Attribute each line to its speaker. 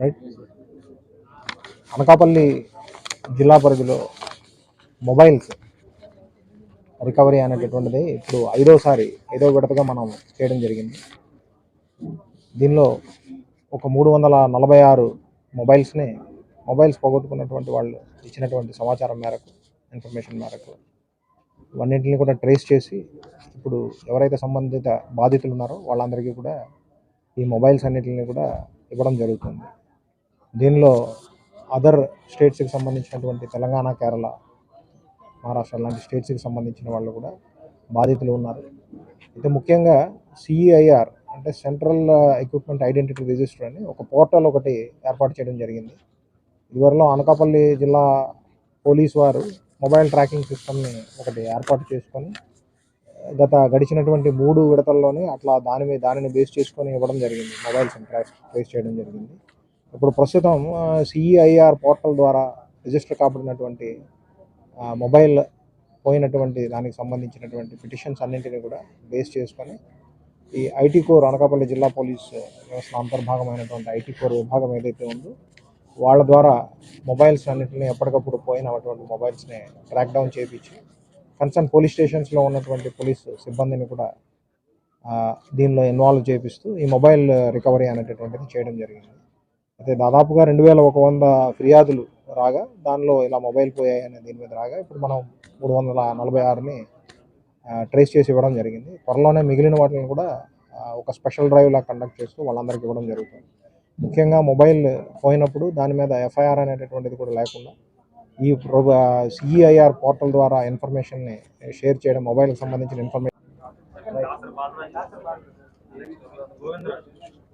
Speaker 1: Right Anakapalli జిల్లా పరిధిలో mobiles recovery అనేటటువంటిది ఇప్పుడు ఐదోసారి ఐదో విడతగా మనం చేయడం జరిగింది. దీనిలో ఒక మూడు వందల నలభై ఆరు మొబైల్స్ని మొబైల్స్ పోగొట్టుకున్నటువంటి వాళ్ళు ఇచ్చినటువంటి సమాచారం మేరకు ఇన్ఫర్మేషన్ మేరకు ఇవన్నింటిని కూడా ట్రేస్ చేసి ఇప్పుడు ఎవరైతే సంబంధిత బాధితులు ఉన్నారో వాళ్ళందరికీ కూడా ఈ మొబైల్స్ అన్నిటిని కూడా ఇవ్వడం జరుగుతుంది. దీనిలో అదర్ స్టేట్స్కి సంబంధించినటువంటి తెలంగాణ కేరళ మహారాష్ట్ర లాంటి స్టేట్స్కి సంబంధించిన వాళ్ళు కూడా బాధితులు ఉన్నారు. అయితే ముఖ్యంగా సిఈఐఆర్ అంటే సెంట్రల్ ఎక్విప్మెంట్ ఐడెంటిటీ రిజిస్టర్ అని ఒక పోర్టల్ ఒకటి ఏర్పాటు చేయడం జరిగింది. ఇదివరలో అనకాపల్లి జిల్లా పోలీస్ వారు మొబైల్ ట్రాకింగ్ సిస్టమ్ని ఒకటి ఏర్పాటు చేసుకొని గత గడిచినటువంటి మూడు విడతల్లోనే అట్లా దాని మీద దానిని బేస్ చేసుకొని ఇవ్వడం జరిగింది. మొబైల్స్ ట్రాక్ ట్రేస్ చేయడం జరిగింది. ఇప్పుడు ప్రస్తుతం సిఈఐఆర్ పోర్టల్ ద్వారా రిజిస్టర్ కాబడినటువంటి మొబైల్ పోయినటువంటి దానికి సంబంధించినటువంటి పిటిషన్స్ అన్నింటినీ కూడా బేస్ చేసుకొని ఈ ఐటీ కోర్ అనకాపల్లి జిల్లా పోలీస్ వ్యవస్థ అంతర్భాగమైనటువంటి ఐటీ కోర్ విభాగం ఏదైతే ఉందో వాళ్ళ ద్వారా మొబైల్స్ అన్నింటినీ ఎప్పటికప్పుడు పోయినటువంటి మొబైల్స్ని ట్రాక్ డౌన్ చేయించి కన్సర్న్ పోలీస్ స్టేషన్స్లో ఉన్నటువంటి పోలీస్ సిబ్బందిని కూడా దీనిలో ఇన్వాల్వ్ చేపిస్తూ ఈ మొబైల్ రికవరీ అనేటటువంటిది చేయడం జరిగింది. అయితే దాదాపుగా రెండు వేల ఒక వంద ఫిర్యాదులు రాగా దానిలో ఇలా మొబైల్ పోయాయి అనే దీని మీద రాగా ఇప్పుడు మనం మూడు వందల నలభై ఆరుని ట్రేస్ చేసి ఇవ్వడం జరిగింది. త్వరలోనే మిగిలిన వాటిని కూడా ఒక స్పెషల్ డ్రైవ్ లా కండక్ట్ చేస్తూ వాళ్ళందరికీ ఇవ్వడం జరుగుతుంది. ముఖ్యంగా మొబైల్ పోయినప్పుడు దాని మీద ఎఫ్ఐఆర్ అనేటటువంటిది కూడా లేకుండా ఈ సిఐఆర్ పోర్టల్ ద్వారా ఇన్ఫర్మేషన్ని షేర్ చేయడం మొబైల్కి సంబంధించిన ఇన్ఫర్మేషన్